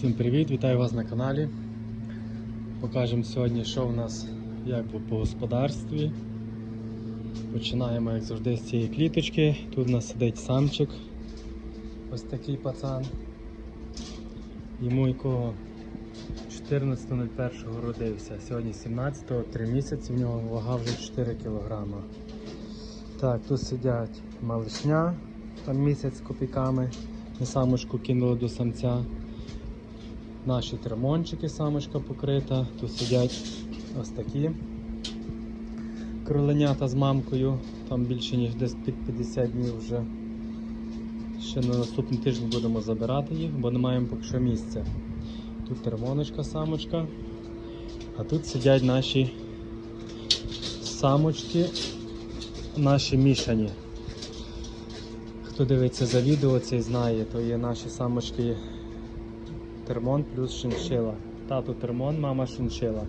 Всім привіт, вітаю вас на каналі. Покажемо сьогодні, що в нас як по господарстві. Починаємо, як завжди, з цієї кліточки. Тут у нас сидить самчик. Ось такий пацан. Йому якого 14.01 родився. Сьогодні 17-го, 3 місяці, в нього вага вже 4 кг. Так, тут сидять малишня, там місяць з копійками. Ми самочку кинули до самця. Наші тремончики, самочка покрита. Тут сидять ось такі кроленята з мамкою. Там більше ніж десь під 50 днів вже. Ще на наступний тиждень будемо забирати їх, бо не маємо поки що місця. Тут термоночка, самочка. А тут сидять наші самочки, наші мішані. Хто дивиться за відео, цей знає, то є наші самочки термон плюс шиншила. Тато термон, мама шиншила.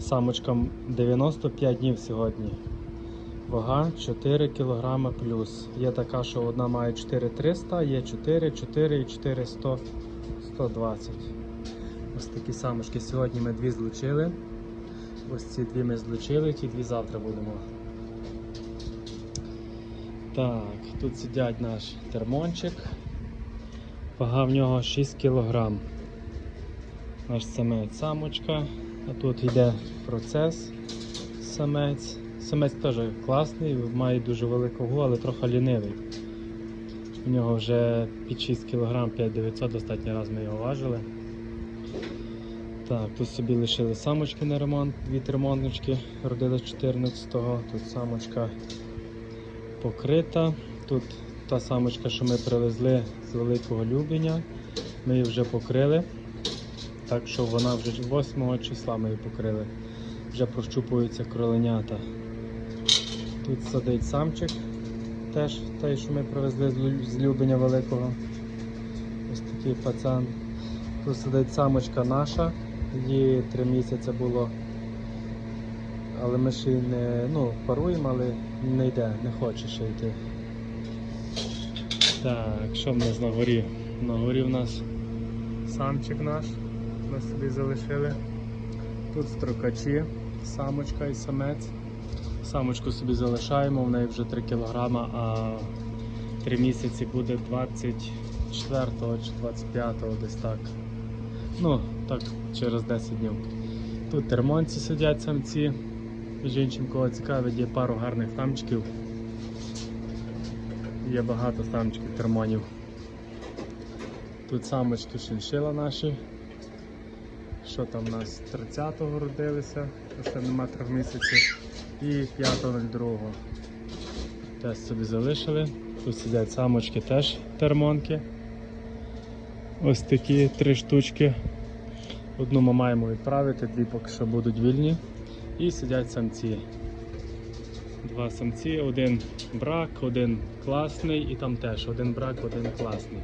Самочкам 95 днів сьогодні. Вага 4 кг плюс. Є така, що одна має 4300, є 4, 4 і 400, 120. Ось такі самочки. Сьогодні ми дві злучили. Ось ці дві ми злучили, ті дві завтра будемо. Так, тут сидять наш термончик. Вага в нього 6 кг. Наш самець самочка. А тут йде процес самець. Самець теж класний, має дуже велику вагу, але трохи лінивий. У нього вже під 6 кг 5900 останній раз ми його важили. Так, тут собі лишили самочки на ремонт, дві термоночки, родили 14-го, тут самочка покрита. Тут та самочка, що ми привезли з великого Любеня, ми її вже покрили. Так що вона вже 8 числа ми її покрили. Вже прощупуються кроленята. Тут сидить самчик, теж той, що ми привезли з Лю- Любеня великого. Ось такий пацан. Тут сидить самочка наша, їй 3 місяці було. Але ми ще й не ну, паруємо, але не йде, не хоче ще йти. Так, що в нас на горі? На горі в нас самчик наш. Ми собі залишили. Тут строкачі, самочка і самець. Самочку собі залишаємо, в неї вже 3 кг, а 3 місяці буде 24 чи 25 десь так. Ну, так, через 10 днів. Тут термонці сидять самці. Між іншим, кого цікавить, є пару гарних самчиків. Є багато самчиків термонів. Тут самочки шиншила наші. Що там у нас 30-го родилися, ще нема трьох місяців. І 5.02. Теж собі залишили. Тут сидять самочки теж термонки. Ось такі три штучки. Одну ми маємо відправити, дві поки що будуть вільні. І сидять самці. Два самці, один брак, один класний і там теж один брак, один класний.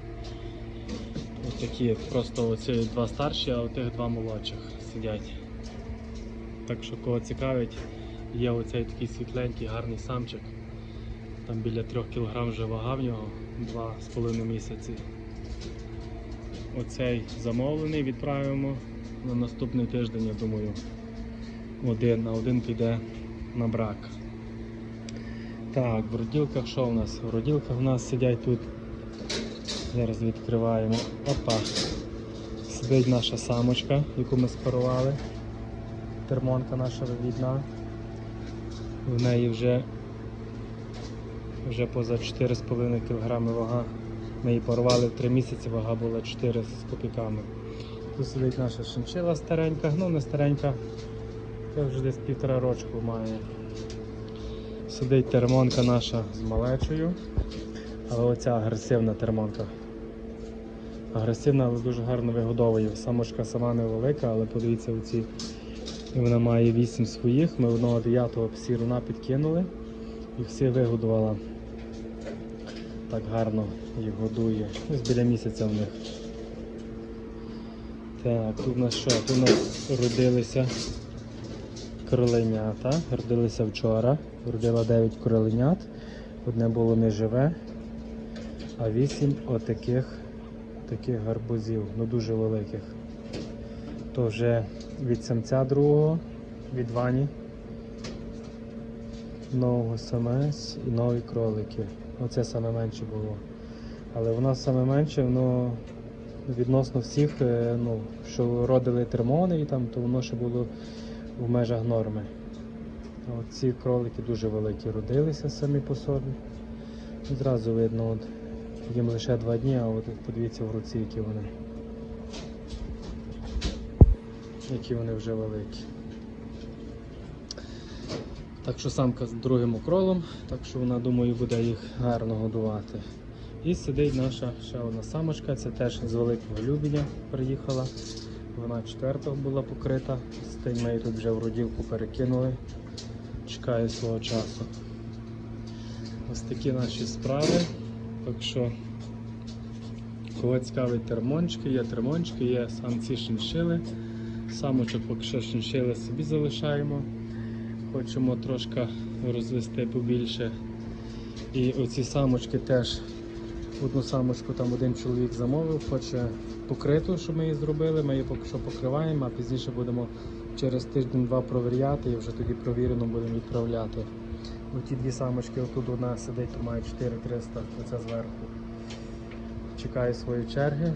Ось такі просто оці два старші, а отих два молодших сидять. Так що кого цікавить, є оцей такий світленький, гарний самчик. Там біля 3 кг вже вага в нього 2,5 місяці. Оцей замовлений відправимо на наступний тиждень, я думаю. Один, а один піде на брак. Так, в роділках що в нас? В роділках в нас сидять тут. Зараз відкриваємо. Опа. Сидить наша самочка, яку ми спарували. Термонка наша вивідна. В неї вже, вже поза 4,5 кг вага. Ми її порвали в 3 місяці, вага була 4 з копійками. Тут сидить наша шинчила старенька, ну не старенька, це вже десь півтора рочку має. Сидить термонка наша з малечою, але оця агресивна термонка. Агресивна, але дуже гарно вигодовує. Самочка сама невелика, але подивіться оці. Вона має 8 своїх. Ми одного дев'ятого сіруна підкинули і всі вигодувала. Так гарно їх годує. Ось біля місяця в них. Так, тут у нас що? Тут у нас родилися кроленята. Родилися вчора. Родила 9 кроленят. Одне було неживе, а 8 отаких таких гарбузів, ну дуже великих. То вже від самця другого, від Вані. Нового самець і нові кролики. Оце саме менше було. Але в нас саме менше, воно відносно всіх, е, ну, що родили термони, там, то воно ще було в межах норми. Ці кролики дуже великі родилися самі по собі. Зразу видно, от, їм лише два дні, а от подивіться в руці, які вони. Які вони вже великі. Так що самка з другим окролом, так що вона, думаю, буде їх гарно годувати. І сидить наша ще одна самочка, це теж з великого Любіня приїхала. Вона четвертого була покрита. Її тут вже в родівку перекинули. Чекає свого часу. Ось такі наші справи. Так що, кого цікавить термончики, є термончики, є самці шиншили. Самочок поки що шиншили собі залишаємо. Хочемо трошки розвести побільше. І оці самочки теж одну самочку там один чоловік замовив, хоче покриту, щоб ми її зробили. Ми її поки що покриваємо, а пізніше будемо через тиждень-два провіряти і вже тоді провірено будемо відправляти. Оті дві самочки, отут одна сидить, то має 4300, оця зверху. Чекає своєї черги.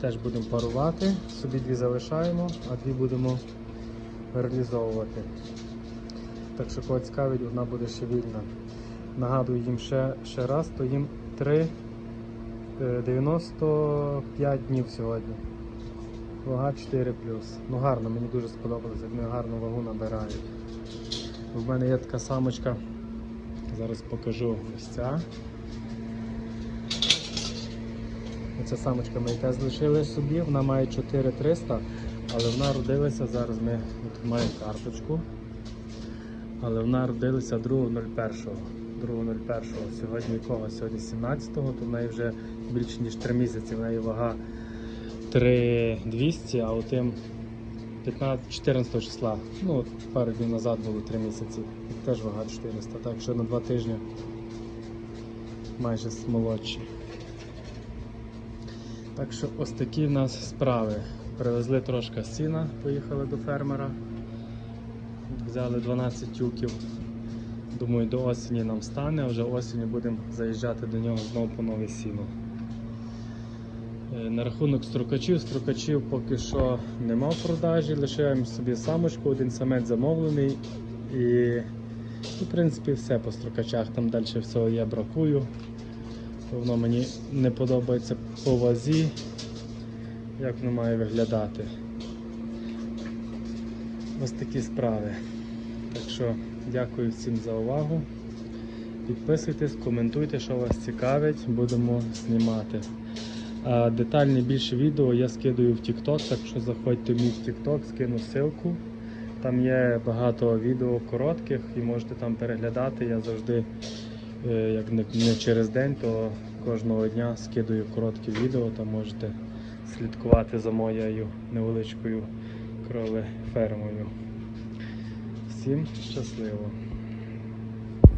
Теж будемо парувати. Собі дві залишаємо, а дві будемо реалізовувати. Так що кого цікавить, одна буде ще вільна. Нагадую їм ще, ще раз, то їм 3, е, 95 днів сьогодні. Вага 4 Ну гарно, мені дуже сподобалось, як вони гарну вагу набирають. В мене є така самочка, зараз покажу ось ця. Оця самочка ми яка залишили собі, вона має 4300, але вона родилася, зараз ми маємо карточку. Але вона родилася 2.01. 2.01. Сьогодні якого? Сьогодні 17-го, то в неї вже більше ніж 3 місяці, в неї вага 3200, а отим 15, 14 числа, ну от пару днів назад було 3 місяці, теж вага 400, так що на 2 тижні майже молодші. Так що ось такі в нас справи. Привезли трошки сіна, поїхали до фермера. Взяли 12 тюків. Думаю, до осені нам стане, а вже осінню будемо заїжджати до нього знову по нове сіно. Е, На рахунок строкачів, строкачів поки що нема в продажі, лишаємо собі самочку, один самець замовлений і, і в принципі все по строкачах. Там далі всього я бракую. Воно мені не подобається по вазі, як воно має виглядати. Ось такі справи. Так що дякую всім за увагу. Підписуйтесь, коментуйте, що вас цікавить, будемо знімати. А детальне більше відео я скидаю в TikTok, так що заходьте в мій TikTok, скину ссылку. Там є багато відео коротких і можете там переглядати. Я завжди, е, як не, через день, то кожного дня скидаю короткі відео, там можете слідкувати за моєю невеличкою кролефермою. Всім щасливо!